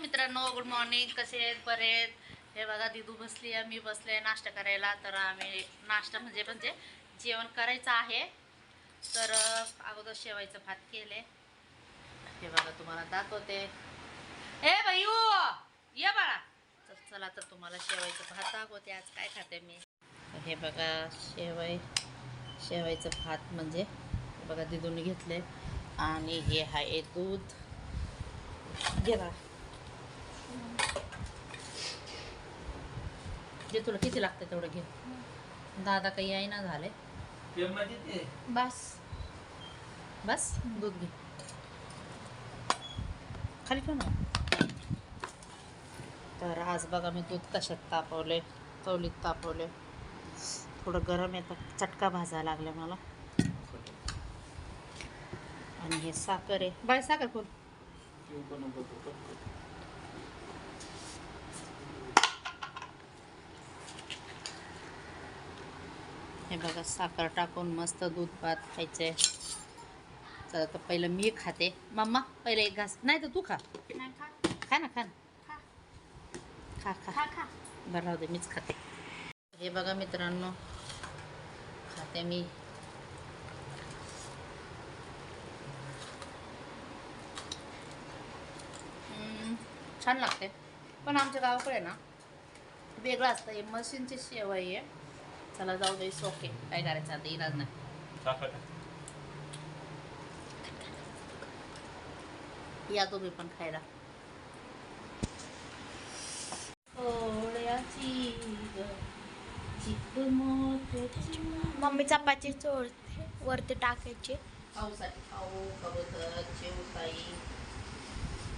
मित्रांनो good morning कसे आहेत? बरे आहेत? हे बघा दिदू बसली आहे मी बसले नाश्ता करायला. तर आम्ही नाश्ता म्हणजे म्हणजे जेवण करायचं आहे. तर अगोदर शेवायचं भात केले हे बघा तुम्हाला दाखवते. हे बायू ये बाळा. तर चला तर तुम्हाला शेवायचं भात दाखवते. आज काय खाते मी? हे बघा शेवाय शेवायचं भात म्हणजे बघा दिदूने घेतले आणि हे आहे दूध. घे बा जे तुला किती लागतं तेवढं घे. दादा काही आहे ना झाले बस. बस दूध घे. खाली ठेव ना. तर आज बघा मी दूध कशात तापवले कवलीत तापवले. थोडं गरम येतं चटका भाजायला लागले मला. आणि हे साखर आहे. बाय साखर खोल हे बघा साखर टाकून मस्त दूध भात खायचंय चला तर पहिलं मी खाते. मम्मा पहिलं एक घास. नाही तर तू खा. खा. खा ना खा ना. खा. खा खा. बरं राहू दे मीच खाते. हे बघा मित्रांनो खाते मी. छान लागते. पण आमच्या गावाकडे ना वेगळं असतं. हे मशीनची शेवाई आहे. चला जाऊ दे ओके काय करायचं आता? इलाज नाही. या तुम्ही पण खायला. मम्मी चपाती चोळते वरती टाकायची. खाऊसाठी खाऊ कबूतर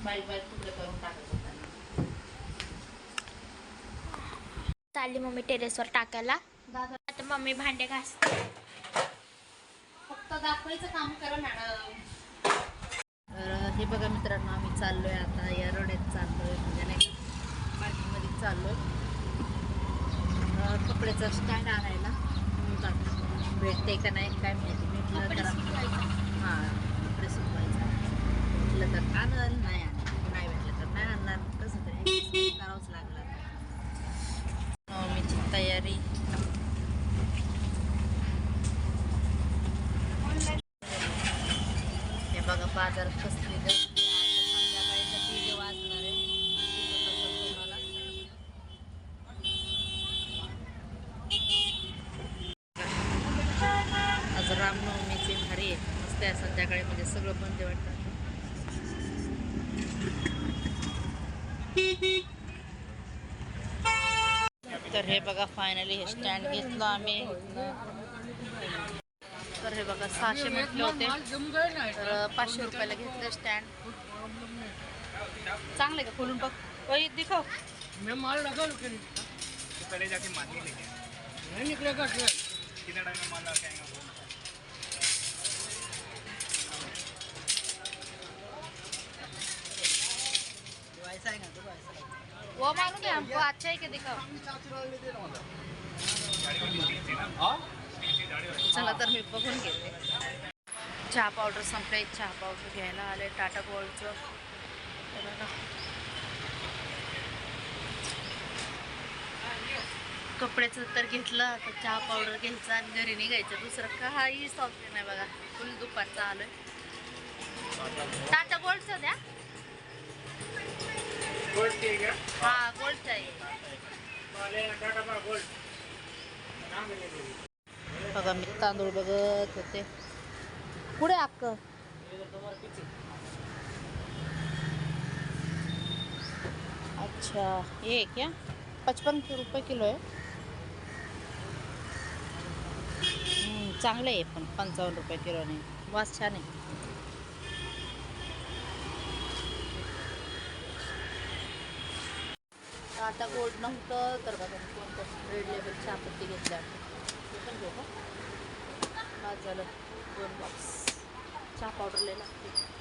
बारीक बारीक तुकडे करून टाकत होता चालली मम्मी टेरेसवर टाकायला. दादा आता मम्मी भांडे घासते. फक्त दाखवायचं काम करा मॅडम. तर हे बघा मित्रांनो आम्ही चाललोय आता या रोड्यात चाललोय म्हणजे नाही पार्किंगमध्ये चाललोय. कपड्याचा स्टँड आणायला. भेटते का नाही काय माहिती. भेटलं कपडे तर सुकवायचे. हां कपडे सुकवायचं भेटलं तर आणलं नाही भेटलं तर नाही आणणार कसं तरी adjust करावंच लागलं नवमीची तयारी हे बघा बाजार कसली संध्याकाळी वाजणार आहे. तुम्हाला. आज रामनवमीचे भारी आहे मस्त आहे संध्याकाळी म्हणजे सगळं बंद ते वाटतं तर हे बघा फायनली हे स्टँड घेतलं आम्ही तर हे बघा सहाशे म्हटले होते तर पाचशे रुपयाला घेतलं स्टँड चांगले का खोलून बघ। ओय दिखाव मैं माल लगा रुके तो पहले जाके माल ही लेके नहीं निकलेगा ट्रेन कितने टाइम में माल आएँगे। वो? मालूम है हमको अच्छा है कि दिखाओ। चला तर मी बघून घेते. चहा पावडर संपले चहा पावडर घ्यायला आले टाटा गोल्डचं. कपड्याचं तर घेतलं आता चहा पावडर घ्यायचं आणि घरी निघायचं. दुसरं काही सॉफ्ट नाही बघा. फुल दुपारचं आलोय. टाटा गोल्डचं द्या. है हा गोल्डचं आहे. बघा मी तांदूळ बघत होते. पुढे अक्क अच्छा ये है. क्या पचपन रुपये किलो आहे. चांगलं आहे पण पंचावन्न रुपये किलोने वास छान आहे. आता गोल्ड नव्हतं तर बघा कोणतं रेड लेबल आपत्ती घेतल्या झालं दोन बॉक्स चहा पावडर लय लागते.